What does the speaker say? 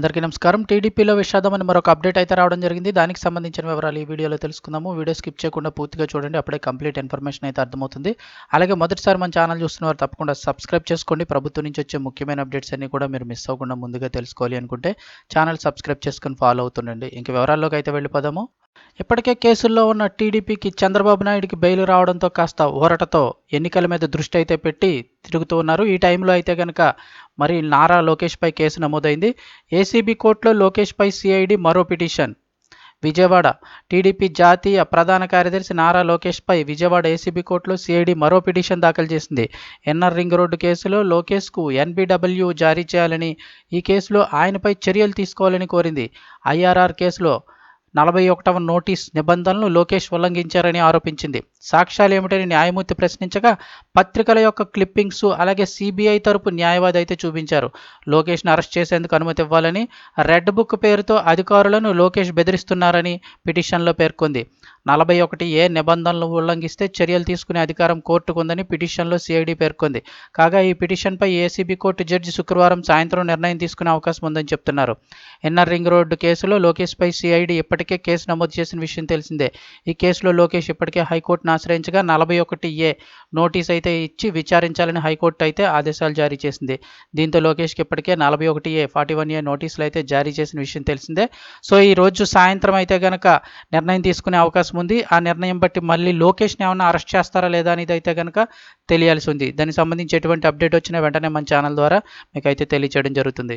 అందరికీ నమస్కారం. టీడీపీలో విషాదం అని మరొక అప్డేట్ అయితే రావడం జరిగింది. దానికి సంబంధించిన వివరాలు ఈ వీడియోలో తెలుసుకుందాము. వీడియో స్కిప్ చేయకుండా పూర్తిగా చూడండి. అప్పుడే కంప్లీట్ ఇన్ఫర్మేషన్ అయితే అర్థమవుతుంది. అలాగే మొదటిసారి మన ఛానల్ చూస్తున్న వారు తప్పకుండా సబ్స్క్రైబ్ చేసుకోండి. ప్రభుత్వం నుంచి వచ్చే ముఖ్యమైన అప్డేట్స్ అన్ని కూడా మీరు మిస్ అవ్వకుండా ముందుగా తెలుసుకోవాలి అనుకుంటే ఛానల్ సబ్స్క్రైబ్ చేసుకొని ఫాలో అవుతుండండి. ఇంక వివరాల్లోకి అయితే వెళ్ళిపోదాము. ఇప్పటికే కేసుల్లో ఉన్న టీడీపీకి చంద్రబాబు నాయుడికి బెయిల్ రావడంతో కాస్త ఊరటతో ఎన్నికల మీద దృష్టి అయితే పెట్టి తిరుగుతూ ఉన్నారు. ఈ టైంలో అయితే కనుక మరి నారా లోకేష్పై కేసు నమోదైంది. ఏసీబీ కోర్టులో లోకేష్పై సిఐడి మరో పిటిషన్. విజయవాడ టీడీపీ జాతీయ ప్రధాన కార్యదర్శి నారా లోకేష్పై విజయవాడ ఏసీబీ కోర్టులో సిఐడి మరో పిటిషన్ దాఖలు చేసింది. ఎన్ఆర్ రింగ్ రోడ్డు కేసులో లోకేష్కు ఎన్బిడబ్ల్యూ జారీ చేయాలని ఈ కేసులో ఆయనపై చర్యలు తీసుకోవాలని కోరింది. ఐఆర్ఆర్ కేసులో నలభై ఒకటవ నోటీస్ నిబంధనలను లోకేష్ ఉల్లంఘించారని ఆరోపించింది. సాక్ష్యాలు ఏమిటని న్యాయమూర్తి ప్రశ్నించగా పత్రికల యొక్క క్లిప్పింగ్స్ అలాగే సిబిఐ తరపు న్యాయవాది అయితే చూపించారు. లోకేష్ను అరెస్ట్ చేసేందుకు అనుమతి ఇవ్వాలని రెడ్ బుక్ పేరుతో అధికారులను లోకేష్ బెదిరిస్తున్నారని పిటిషన్లో పేర్కొంది. నలభై ఒకటి ఏ నిబంధనలు ఉల్లంఘిస్తే చర్యలు తీసుకునే అధికారం కోర్టుకు ఉందని పిటిషన్లో సిఐడి పేర్కొంది. కాగా ఈ పిటిషన్పై ఏసీబీ కోర్టు జడ్జి శుక్రవారం సాయంత్రం నిర్ణయం తీసుకునే అవకాశం ఉందని చెప్తున్నారు. ఎన్ఆర్ రింగ్ రోడ్డు కేసులో లోకేష్పై సిఐడి ఇప్పటికే కేసు నమోదు చేసిన విషయం తెలిసిందే. ఈ కేసులో లోకేష్ ఇప్పటికే హైకోర్టును ఆశ్రయించగా నలభై ఒకటి ఏ నోటీస్ అయితే ఇచ్చి విచారించాలని హైకోర్టు అయితే ఆదేశాలు జారీ చేసింది. దీంతో లోకేష్కి ఇప్పటికే నలభై ఒకటి ఏ ఫార్టీ వన్ ఏ నోటీసులు అయితే జారీ చేసిన విషయం తెలిసిందే. సో ఈ రోజు సాయంత్రం అయితే కనుక నిర్ణయం తీసుకునే అవకాశం అవకాశం ఉంది. ఆ నిర్ణయం బట్టి మళ్ళీ లోకేష్ని ఏమైనా అరెస్ట్ చేస్తారా లేదా అనేది అయితే కనుక తెలియాల్సి ఉంది. దానికి సంబంధించి ఎటువంటి అప్డేట్ వచ్చినా వెంటనే మన ఛానల్ ద్వారా మీకు అయితే తెలియచేయడం జరుగుతుంది.